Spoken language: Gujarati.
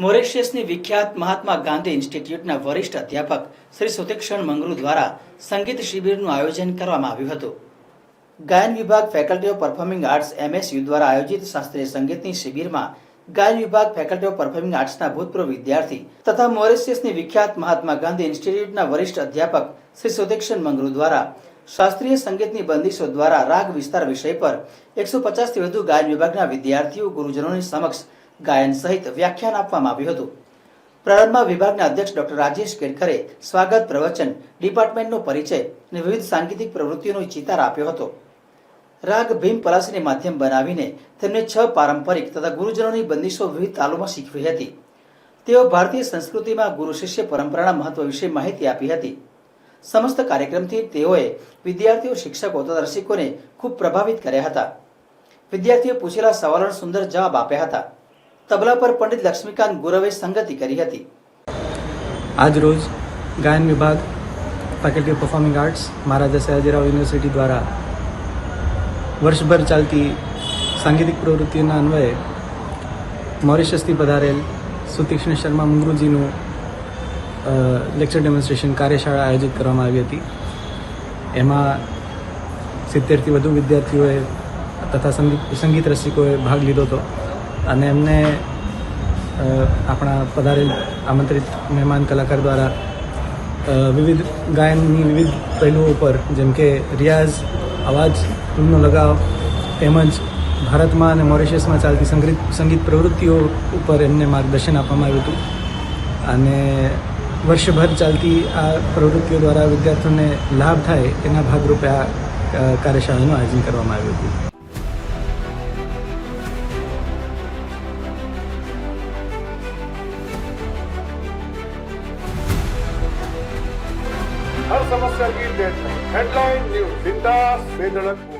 મોરેશિયસની વિખ્યાત મહાત્મા ગાંધી ઇન્સ્ટિટ્યૂટના વરિષ્ઠ અધ્યાપક શ્રી સુતિક્ષણ મંગરુ દ્વારા સંગીત શિબિરનું આયોજન કરવામાં આવ્યું હતું. ગાયન વિભાગ faculty of performing arts MSU દ્વારા આયોજિત શાસ્ત્રીય સંગીતની શિબિરમાં ગાયન વિભાગ ફેકલ્ટી ઓફ પરફોર્મિંગ આર્ટ્સના ભૂતપૂર્વ વિદ્યાર્થી તથા મોરેશિયસની વિખ્યાત મહાત્મા ગાંધી ઇન્સ્ટિટ્યૂટના વરિષ્ઠ અધ્યાપક શ્રી સુતીક્ષણ મંગરુ દ્વારા શાસ્ત્રીય સંગીતની બંદિશો દ્વારા રાગ વિસ્તાર વિષય પર એકસો પચાસથી વધુ ગાયન વિભાગના વિદ્યાર્થીઓ ગુરુજનોની સમક્ષ ગાયન સહિત વ્યાખ્યાન આપવામાં આવ્યું હતું. પ્રારંભમાં વિભાગના અધ્યક્ષ ડોક્ટર રાજેશ કેરકરે સ્વાગત પ્રવચન, ડિપાર્ટમેન્ટનો પરિચય અને વિવિધ સાંગીતિક પ્રવૃત્તિઓનો ચિતાર આપ્યો હતો. રાગ ભીમ પલાસીને માધ્યમ બનાવીને તેમને છ પારંપરિક તથા ગુરુજનોની બંદિશો વિવિધ તાલોમાં શીખવી હતી. તેઓ ભારતીય સંસ્કૃતિમાં ગુરુ શિષ્ય પરંપરાના મહત્વ વિશે માહિતી આપી હતી. સમસ્ત કાર્યક્રમથી તેઓએ વિદ્યાર્થીઓ, શિક્ષકો તથા રસિકોને ખૂબ પ્રભાવિત કર્યા હતા. વિદ્યાર્થીઓ પૂછેલા સવાલોનો સુંદર જવાબ આપ્યા હતા. તબલા પર પંડિત લક્ષ્મીકાંત ગુરવે સંગતિ કરી હતી. આજ રોજ ગાયન વિભાગ faculty of performing arts Maharaja Sayajirao university દ્વારા વર્ષભર ચાલતી સાંગીતિક પ્રવૃત્તિઓના અન્વયે મોરિશિયસથી પધારેલ સુતીક્ષ્ણ શર્મા મુંગરુજીનું લેક્ચર ડેમોન્સ્ટ્રેશન કાર્યશાળા આયોજિત કરવામાં આવી હતી. એમાં સિત્તેરથી વધુ વિદ્યાર્થીઓએ તથા સંગીત સંગીત રસિકોએ ભાગ લીધો હતો. અને એમને આપણા પધારેલ આમંત્રિત મહેમાન કલાકાર દ્વારા વિવિધ ગાયનની વિવિધ પહેલુઓ ઉપર, જેમ કે રિયાઝ, અવાજ, ધૂનનો લગાવ તેમજ ભારતમાં અને મોરિશિયસમાં ચાલતી સંગીત સંગીત પ્રવૃત્તિઓ ઉપર એમને માર્ગદર્શન આપવામાં આવ્યું હતું. અને વર્ષભર ચાલતી આ પ્રવૃત્તિઓ દ્વારા વિદ્યાર્થીઓને લાભ થાય એના ભાગરૂપે આ અ, કાર્યશાળાનું આયોજન કરવામાં આવ્યું હતું हर समस्या की लेट नहीं हेडलाइन न्यूज बिंदास बेधड़क बोल.